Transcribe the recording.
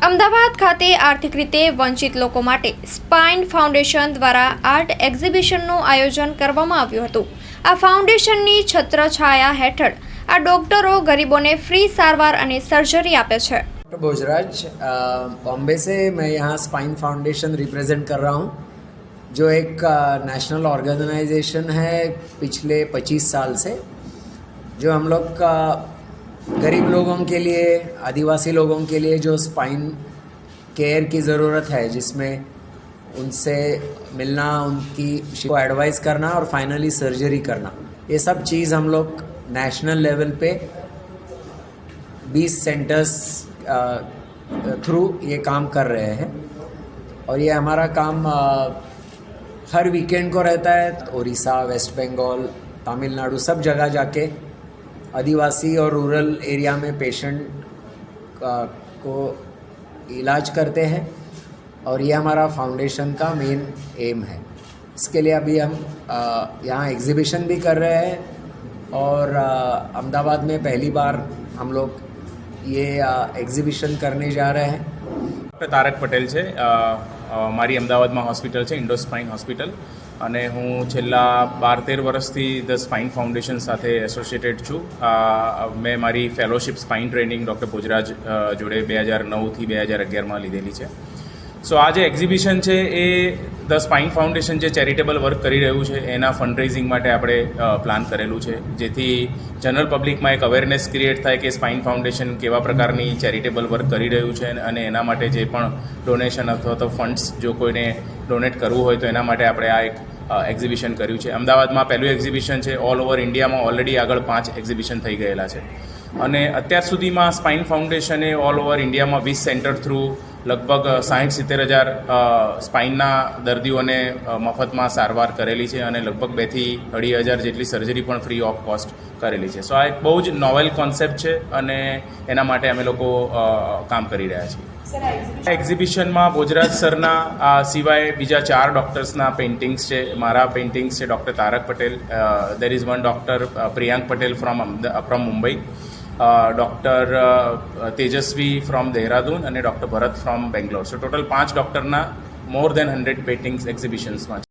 અમદાવાદ ખાતે આર્થિક રીતે વંચિત લોકો માટે સ્પાઇન ફાઉન્ડેશન દ્વારા આર્ટ એક્ઝિબિશનનું આયોજન કરવામાં આવ્યું હતું આ ફાઉન્ડેશનની છત્રછાયા હેઠળ આ ડોક્ટરો ગરીબોને ફ્રી સારવાર અને સર્જરી આપે છે डॉक्टर भोजराज अ, बॉम्बे से मैं यहाँ स्पाइन फाउंडेशन रिप्रेजेंट कर रहा हूँ जो एक नेशनल ऑर्गेनाइजेशन है पिछले 25 साल से जो हम लोग का गरीब लोगों के लिए आदिवासी लोगों के लिए जो स्पाइन केयर की ज़रूरत है जिसमें उनसे मिलना उनकी को एडवाइस करना और फाइनली सर्जरी करना ये सब चीज़ हम लोग नेशनल लेवल पे 20 सेंटर्स थ्रू ये काम कर रहे हैं। और ये हमारा काम अ, हर वीकेंड को रहता है उड़ीसा वेस्ट बंगाल तमिलनाडु सब जगह जाके आदिवासी और रूरल एरिया में पेशेंट को इलाज करते हैं और ये हमारा फाउंडेशन का मेन एम है। इसके लिए अभी हम यहाँ एग्ज़िबिशन भी कर रहे हैं और अहमदाबाद में पहली बार हम लोग ये एग्ज़िबिशन करने जा रहे हैं। डॉक्टर तारक पटेल से મારી અમદાવાદમાં હોસ્પિટલ છે ઇન્ડો સ્પાઇન હોસ્પિટલ અને હું છેલ્લા બાર તેર વર્ષથી ધ સ્પાઇન ફાઉન્ડેશન સાથે એસોસિએટેડ છું. મેં મારી fellowship spine training doctor Bhojraj જોડે બે હજાર નવથી બે હજાર અગિયારમાં લીધેલી છે. સો આ જે એક્ઝિબિશન છે એ ધ સ્પાઇન ફાઉન્ડેશન જે ચેરિટેબલ વર્ક કરી રહ્યું છે, એના ફંડરેઝિંગ માટે આપણે પ્લાન કરેલું છે. જેથી જનરલ પબ્લિકમાં એક અવેરનેસ ક્રિએટ થાય કે સ્પાઇન ફાઉન્ડેશન કેવા પ્રકારની ચેરિટેબલ વર્ક કરી રહ્યું છે અને એના માટે જે પણ ડોનેશન અથવા તો ફંડ્સ જો કોઈને ડોનેટ કરવું હોય તો એના માટે આપણે આ એક એક્ઝિબિશન કર્યું છે. અમદાવાદમાં પહેલું એક્ઝિબિશન છે ઓલ ઓવર ઇન્ડિયામાં ઓલરેડી આગળ પાંચ એક્ઝિબિશન થઈ ગયેલા છે. અને અત્યાર સુધીમાં સ્પાઇન ફાઉન્ડેશને ઓલ ઓવર ઇન્ડિયામાં વીસ સેન્ટર થ્રુ લગભગ સાઠ સિત્તેર હજાર સ્પાઇનના દર્દીઓને મફતમાં સારવાર કરેલી છે અને લગભગ બેથી અઢી હજાર જેટલી સર્જરી પણ ફ્રી ઓફ કોસ્ટ કરેલી છે. સો આ એક બહુ જ નોવેલ કોન્સેપ્ટ છે અને એના માટે અમે લોકો કામ કરી રહ્યા છીએ. આ એક્ઝિબિશનમાં ભોજરાજ સરના આ સિવાય બીજા ચાર ડૉક્ટર્સના પેઇન્ટિંગ્સ છે. મારા પેઇન્ટિંગ્સ છે doctor Tarak Patel there is one doctor Priyank Patel from from Mumbai. Doctor Tejasvi from Dehradun અને doctor Bharat from Bangalore so total પાંચ ડૉક્ટરના મોર દેન હંડ્રેડ પેઇન્ટિંગ્સ એક્ઝિબિશન્સમાં છે.